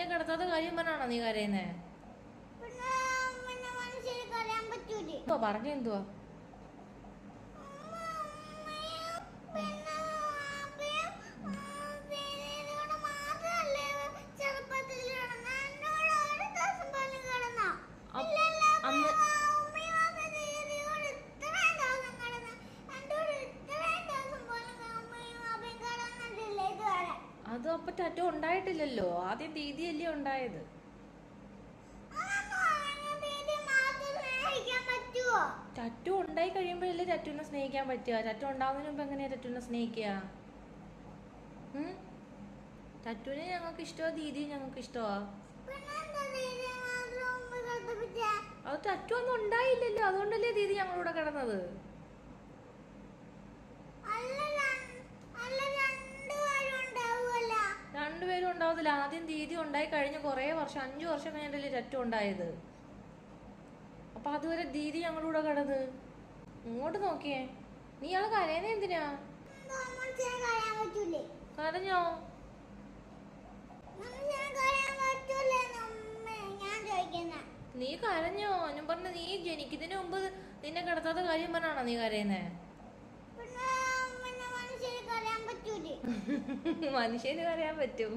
നിന്നെ കിടത്താത്ത കാര്യം പറഞ്ഞാണോ നീ കരയുന്നേ? പിന്നെ പിന്നെ അത് അപ്പൊ ടാറ്റോ ഉണ്ടായിട്ടില്ലല്ലോ ആദ്യം ദീദിയല്ലേ ഉണ്ടായത് ദീദി? ടറ്റു ഉണ്ടായി കഴിയുമ്പോഴല്ലേ ടറ്റുവിനെ സ്നേഹിക്കാൻ പറ്റുക ടറ്റു ഉണ്ടാവുന്നതിന് മുമ്പ് എങ്ങനെയാ ടറ്റുവിനെ സ്നേഹിക്കുക? ടറ്റുവിനെ ഞങ്ങൾക്ക് ഇഷ്ടമാ ദീദിയെ ഞങ്ങൾക്ക് ഇഷ്ടമാ ദീദി? അത് ടറ്റു ഒന്നും ഉണ്ടായില്ലല്ലോ അതുകൊണ്ടല്ലേ ദീദി ഞങ്ങളുടെ കിടന്നത് ആദ്യം ദീദി ഉണ്ടായി കഴിഞ്ഞ കുറേ വർഷം അഞ്ചു വർഷം കഴിഞ്ഞിട്ടല്ലേ ചറ്റു ഉണ്ടായത് അപ്പൊ അതുവരെ ദീദി ഞങ്ങളൂടെ കടത് ഇങ്ങോട്ട് നോക്കിയേ നീ ആൾ കരയുന്ന എന്തിനാ? കരഞ്ഞോ. നീ കരഞ്ഞോ എന്നും പറഞ്ഞ നീ ജനിക്കുന്നതിന് മുമ്പ് നിന്നെ കിടത്താത്ത കാര്യം പറഞ്ഞാണോ നീ കരയുന്നേ മനുഷ്യനെ പറയാൻ പറ്റും.